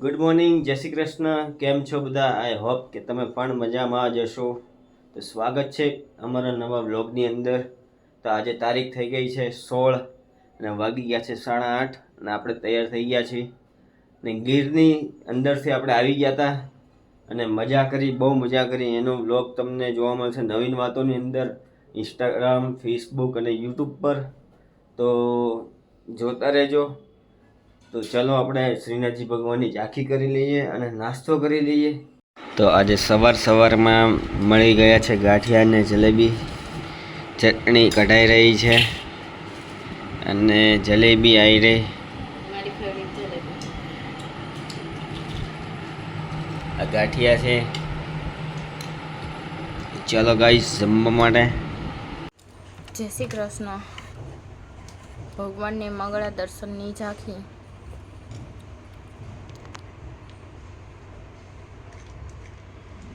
Good morning જય શ્રી કૃષ્ણ. કેમ છો બધા? આઈ હોપ કે તમે પણ મજામાં જ હશો. તો સ્વાગત છે અમારા નવા વ્લોગની અંદર. તો આજે તારીખ થઈ ગઈ છે સોળ અને વાગી ગયા છે સાડા આઠ અને આપણે તૈયાર થઈ ગયા છીએ. ને ગીરની અંદરથી આપણે આવી ગયા હતા અને મજા કરી, બહુ મજા કરી. એનો વ્લોગ તમને જોવા મળશે નવીન વાતોની અંદર. ઇન્સ્ટાગ્રામ ફેસબુક અને યુટ્યુબ પર. તો જોતા રહેજો. તો ચલો આપણે શ્રીનાથજી ભગવાનની ઝાંખી કરી લઈએ અને નાસ્તો કરી લઈએ. તો આજે સવાર સવારમાં મળી ગયા છે ગાંઠિયા અને જલેબી. ચટણી કઢાઈ રહી છે અને જલેબી આવી રહી. આ ગાંઠિયા છે. ચલો ગાઈસ જમવા માટે. જય શ્રી કૃષ્ણ. ભગવાનની મંગળા દર્શનની ઝાંખી.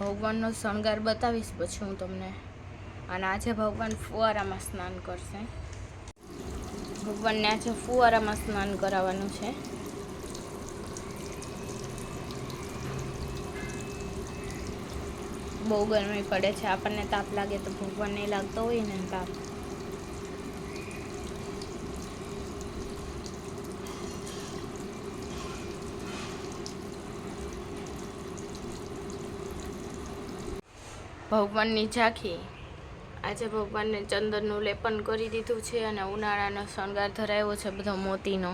ભગવાનનો શણગાર બતાવીશ પછી હું તમને. અને આજે ભગવાન ફુવારામાં સ્નાન કરશે. ભગવાનને આજે ફુવારામાં સ્નાન કરાવવાનું છે. બહુ ગરમી પડે છે. આપણને તાપ લાગે તો ભગવાનને લાગતો હોય ને તાપ. ભગવાનની ઝાંખી. આજે ભગવાનને ચંદનનું લેપન કરી દીધું છે અને ઉનાળાનો શણગાર ધરાવ્યો છે બધો મોતીનો.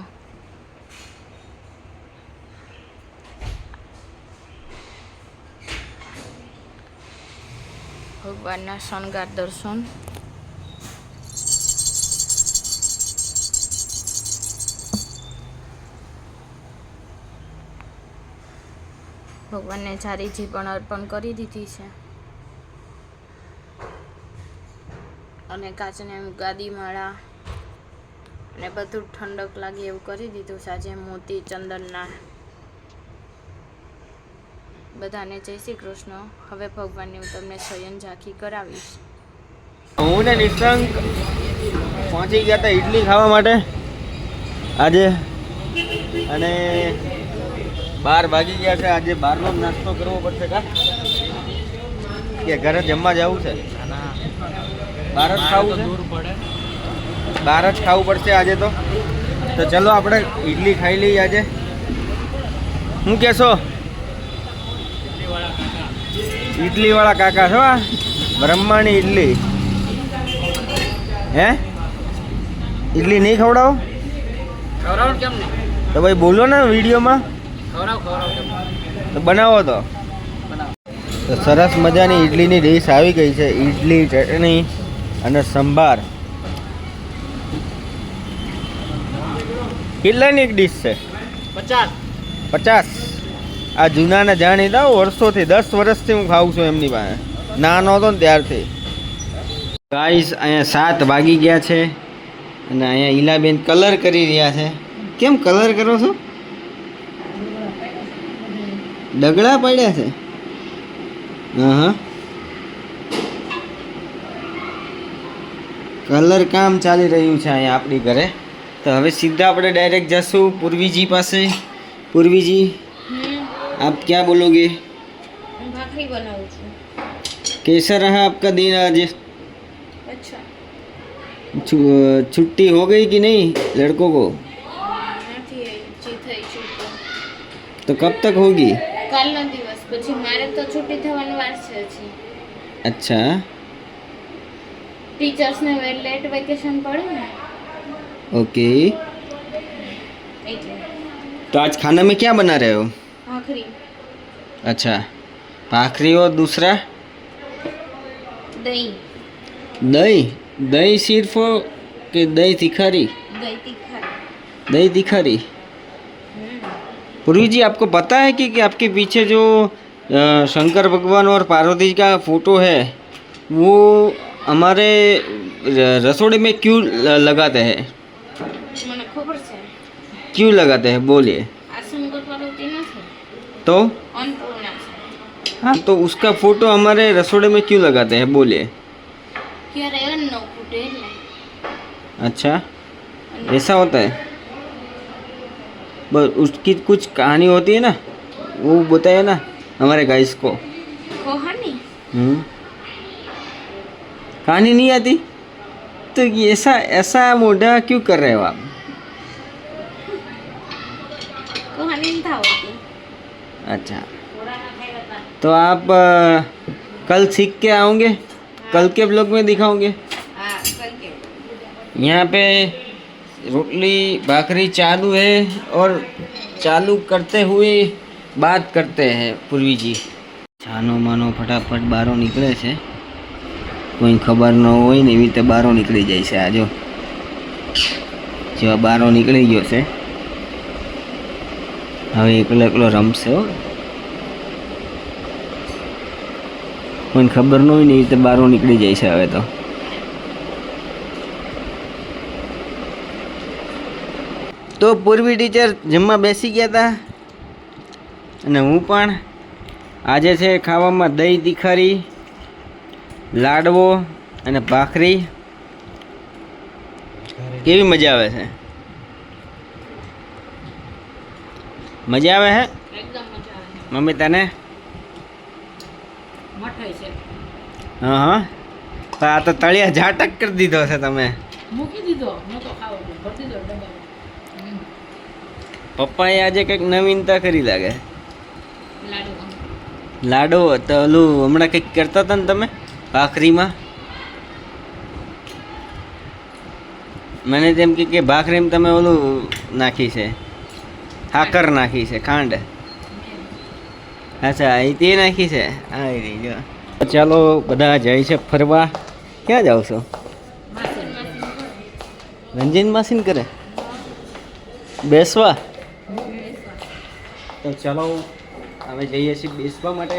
ભગવાનના શણગાર દર્શન. ભગવાનને ચારીજી પણ અર્પણ કરી દીધી છે. અને કાચને ગાદી માળા અને બધું ઠંડક લાગે એવું કરી દીધું સાંજે મોતી ચંદનના બધાને જય શ્રી કૃષ્ણ. હવે ભગવાનની હું તમને શયન ઝાંખી કરાવીશ. હું ને નિશંક પહોંચી ગયા હતા ઇડલી ખાવા માટે. આજે અને બાર વાગી ગયા છે. આજે બહારનો નાસ્તો કરવો પડશે કા? કે ઘરે જમવા જવું છે? બહાર જ ખાવું છે? બહાર જ ખાવું પડશે આજે તો. તો ચલો આપણે ઇડલી ખાઈ લઈએ આજે. હું કહેશો ઇડલી વાળા કાકા છો આ? બ્રહ્માની ઇડલી હે? ઇડલી નહીં ખવડાવો? ખવડાવ કેમ નહીં? તો ભાઈ બોલો ને વિડીયોમાં. ખવડાવ ખવડાવ તો બનાવો તો. તો સરસ મજાની ઇડલીની ડીશ આવી ગઈ છે. ઇડલી ચટણી. અને સંભાર. કેટલાની એક ડીશ છે? પચાસ. પચાસ. આ જૂનાને જાણીતા વર્ષોથી દસ વર્ષથી હું ખાઉં છું એમની પાસે. નાનો હતો ને ત્યારથી. ગાઈસ અહીંયા સાત વાગી ગયા છે અને અહીંયા ઈલાબેન કલર કરી રહ્યા છે. કેમ કલર કરો છો? ડગડા પડ્યા છે. હા હા કલર કામ ચાલી રહ્યું છે અહીંયા આપણી ઘરે તો હવે સીધા આપણે ડાયરેક્ટ જશું પૂર્વીજી પાસે પૂર્વીજી आप क्या बोलोगे હું ભાખરી બનાવું છું कैसा रहा आपका दिन आज અચ્છા छु- छुट्टी हो गई कि नहीं लड़कों को નથી જી થઈ છૂટું तो कब तक होगी કાલનો દિવસ પછી મારે તો છૂટી થવાનો વાર છે હજી अच्छा ટીચર્સને લેટ વેકેશન પડે ને ओके એટલે तो आज खाना में क्या बना रहे हो ભાખરી अच्छा भाखरी और दूसरा દહીં दही दही सिर्फ कि दही तिखारी દહીં તીખા दही तिखारी पूर्वी जी आपको पता है कि, कि आपके पीछे जो अ, शंकर भगवान और पार्वती जी का फोटो है वो हमारे र- रसोड़े में क्यों ल- लगाते हैं મને ખબર છે क्यों लगाते हैं बोलिए આ શંકર પાર્વતી નથી तो અન્નપૂર્ણા છે हाँ तो उसका फोटो हमारे रसोड़े में क्यों लगाते हैं बोलिए ક્યારે અન્ન ન ફૂટે એટલે अच्छा ऐसा होता है बस उसकी कुछ कहानी होती है ना वो बताया ना हमारे गाइस को કહાની हम्म कहानी नहीं आती? तो ऐसा ऐसा मोढ़ा क्यों कर रहे हो आप? अच्छा। तो आप आ, कल सीख के आओगे? कल के ब्लॉग में दिखाओगे? यहाँ पे रोटली भाकरी चालू है और चालू करते हुए बात करते हैं पूर्वी जी। छानो मानो फटाफट बाहरों निकले से। કોઈ ખબર ન હોય ને એવી રીતે બારો નીકળી જાય છે આ જો. જેવા બારો નીકળી ગયો છે. હવે એકલો એકલો રમશે હો. કોઈને ખબર ન હોય ને એવી રીતે બારો નીકળી જાય છે હવે તો. તો પૂર્વી ટીચર જમવા બેસી ગયા હતા અને હું પણ આજે છે ખાવામાં દહીં તીખારી લાડવો અને ભાખરી. કેવી મજા આવે છે? મજા આવે હે? મમ્મી તને? હા હા. આ તો તળિયા ઝાટક કરી દીધો છે તમે. મૂકી દીધો. પપ્પાએ આજે કંઈક નવીનતા કરી લાગે. લાડુ. લાડો તો ઓલું હમણાં કંઈક કરતા હતા ને તમે? ભાખરીમાં? મને તેમ કે ભાખરીમાં તમે ઓલું નાખી છે, હાકર નાખી છે, ખાંડ. અચ્છા, એ તે નાખી છે? આ રહી, જો. ચાલો, બધા જાય છે ફરવા. ક્યાં જાવ છો? રંજન માસીન કરે? બેસવા? તો ચાલો અમે જઈએ છીએ બેસવા માટે.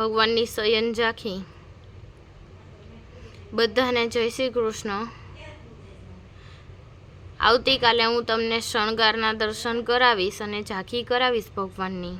ભગવાનની સયન ઝાંખી. બધાને જય શ્રી કૃષ્ણ. આવતીકાલે હું તમને શણગારના દર્શન કરાવીશ અને ઝાંખી કરાવીશ ભગવાનની.